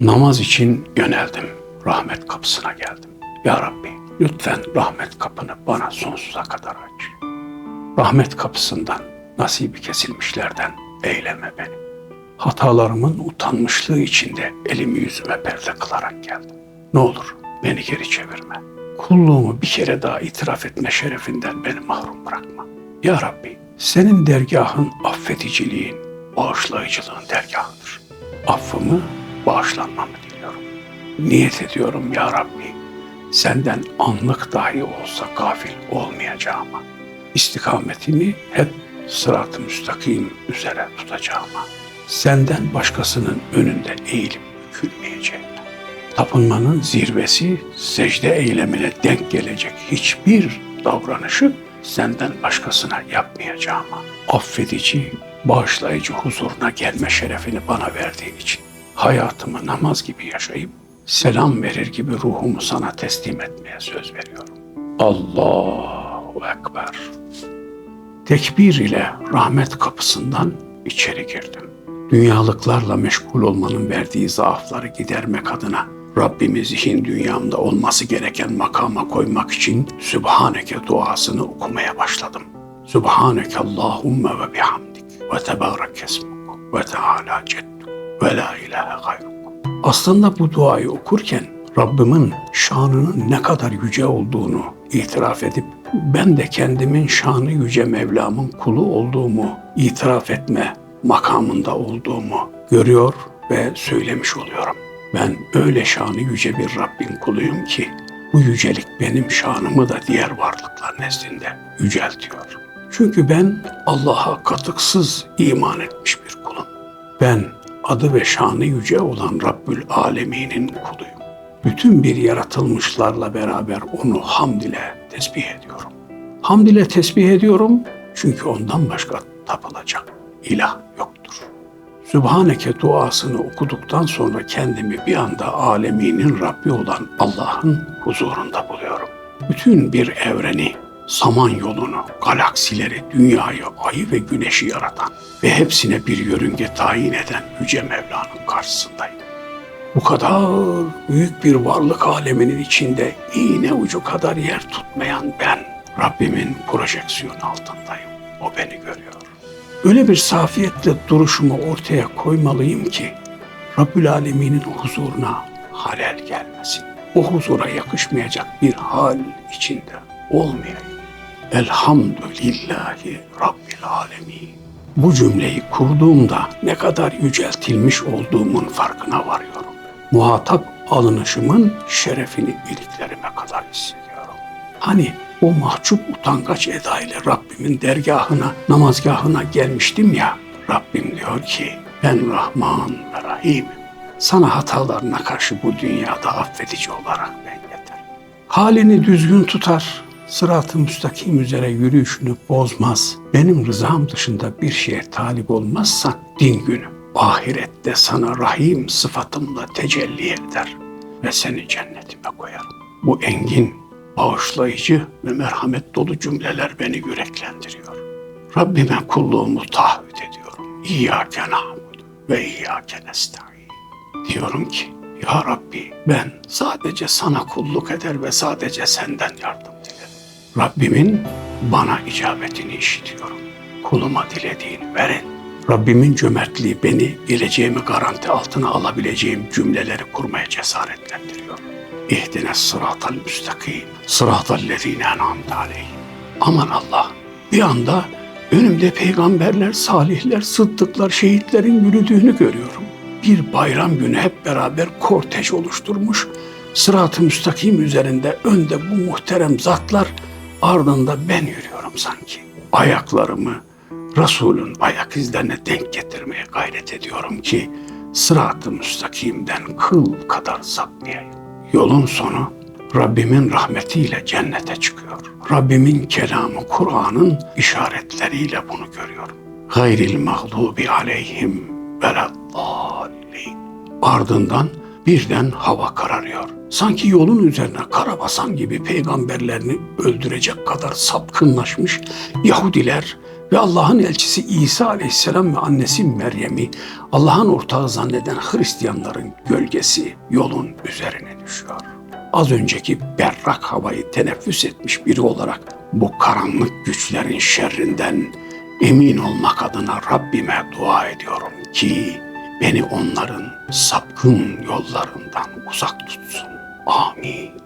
Namaz için yöneldim. Rahmet kapısına geldim. Ya Rabbi lütfen rahmet kapını bana sonsuza kadar aç. Rahmet kapısından nasibi kesilmişlerden eyleme beni. Hatalarımın utanmışlığı içinde elimi yüzüme perde kılarak geldim. Ne olur beni geri çevirme. Kulluğumu bir kere daha itiraf etme şerefinden beni mahrum bırakma. Ya Rabbi senin dergahın affediciliğin, bağışlayıcılığın dergahıdır. Affımı, bağışlanmamı diliyorum. Niyet ediyorum ya Rabbi senden anlık dahi olsa gafil olmayacağıma, istikametimi hep sırat-ı müstakim üzere tutacağıma, senden başkasının önünde eğilip bükülmeyeceğime, tapınmanın zirvesi secde eylemine denk gelecek hiçbir davranışı senden başkasına yapmayacağıma, affedici, bağışlayıcı huzuruna gelme şerefini bana verdiğin için hayatımı namaz gibi yaşayıp selam verir gibi ruhumu sana teslim etmeye söz veriyorum. Allahu Ekber. Tekbir ile rahmet kapısından içeri girdim. Dünyalıklarla meşgul olmanın verdiği zaafları gidermek adına Rabbimi zihin dünyamda olması gereken makama koymak için Sübhaneke duasını okumaya başladım. Sübhaneke Allahümme ve bihamdik ve tebarek esmuk ve teala cedduk ve la ilahe gayruk. Aslında bu duayı okurken Rabbimin şanının ne kadar yüce olduğunu itiraf edip ben de kendimin şanı yüce Mevlam'ın kulu olduğumu itiraf etme makamında olduğumu görüyor ve söylemiş oluyorum. Ben öyle şanı yüce bir Rabbin kuluyum ki bu yücelik benim şanımı da diğer varlıklar nezdinde yüceltiyor. Çünkü ben Allah'a katıksız iman etmiş bir kulum. Ben adı ve şanı yüce olan Rabbül Alemin'in kuluyum. Bütün bir yaratılmışlarla beraber onu hamd ile tesbih ediyorum. Hamd ile tesbih ediyorum çünkü ondan başka tapılacak ilah yoktur. Sübhaneke duasını okuduktan sonra kendimi bir anda aleminin Rabbi olan Allah'ın huzurunda buluyorum. Bütün bir evreni, samanyolunu, galaksileri, dünyayı, ayı ve güneşi yaratan ve hepsine bir yörünge tayin eden Yüce Mevla'nın karşısındayım. Bu kadar büyük bir varlık aleminin içinde iğne ucu kadar yer tutmayan ben Rabbimin projeksiyon altındayım. O beni görüyor. Öyle bir safiyetle duruşumu ortaya koymalıyım ki Rabbül Alemin'in huzuruna halel gelmesin. O huzura yakışmayacak bir hal içinde olmayayım. Elhamdülillahi Rabbil Alemin. Bu cümleyi kurduğumda ne kadar yüceltilmiş olduğumun farkına varıyorum. Muhatap alınışımın şerefini iliklerime kadar hissediyorum. Hani o mahcup utangaç eda ile Rabbimin dergahına, namazgahına gelmiştim ya. Rabbim diyor ki ben Rahman ve Rahim'im. Sana hatalarına karşı bu dünyada affedici olarak ben yeter. Halini düzgün tutar, sırat-ı müstakim üzere yürüyüşünü bozmaz. Benim rızam dışında bir şeye talip olmazsan din günü. Ahirette sana rahim sıfatımla tecelli eder ve seni cennetime koyarım. Bu engin, bağışlayıcı ve merhamet dolu cümleler beni yüreklendiriyor. Rabbime kulluğumu taahhüt ediyorum. İyyâke na'budu ve iyyâke nesta'in. Diyorum ki, Ya Rabbi ben sadece sana kulluk eder ve sadece senden yardım dilerim. Rabbimin bana icabetini işitiyorum. Kuluma dilediğini verin. Rabbimin cömertliği beni geleceğimi garanti altına alabileceğim cümleleri kurmaya cesaretlendiriyor. İhdine sıratal müstakim, sıratal lezine en'amte aleyhim. Aman Allah, bir anda önümde peygamberler, salihler, sıddıklar, şehitlerin yürüdüğünü görüyorum. Bir bayram günü hep beraber kortej oluşturmuş, sırat-ı müstakim üzerinde önde bu muhterem zatlar, ardında ben yürüyorum sanki. Ayaklarımı Resul'ün ayak izlerine denk getirmeye gayret ediyorum ki sırat-ı müstakimden kıl kadar sapmayayım. Yolun sonu Rabbimin rahmetiyle cennete çıkıyor. Rabbimin kelamı Kur'an'ın işaretleriyle bunu görüyorum. Gayril mağlubi aleyhim veleddallin. Ardından birden hava kararıyor. Sanki yolun üzerine kara basan gibi peygamberlerini öldürecek kadar sapkınlaşmış Yahudiler ve Allah'ın elçisi İsa aleyhisselam ve annesi Meryem'i Allah'ın ortağı zanneden Hristiyanların gölgesi yolun üzerine düşüyor. Az önceki berrak havayı teneffüs etmiş biri olarak bu karanlık güçlerin şerrinden emin olmak adına Rabbime dua ediyorum ki beni onların sapkın yollarından uzak tutsun. Amin.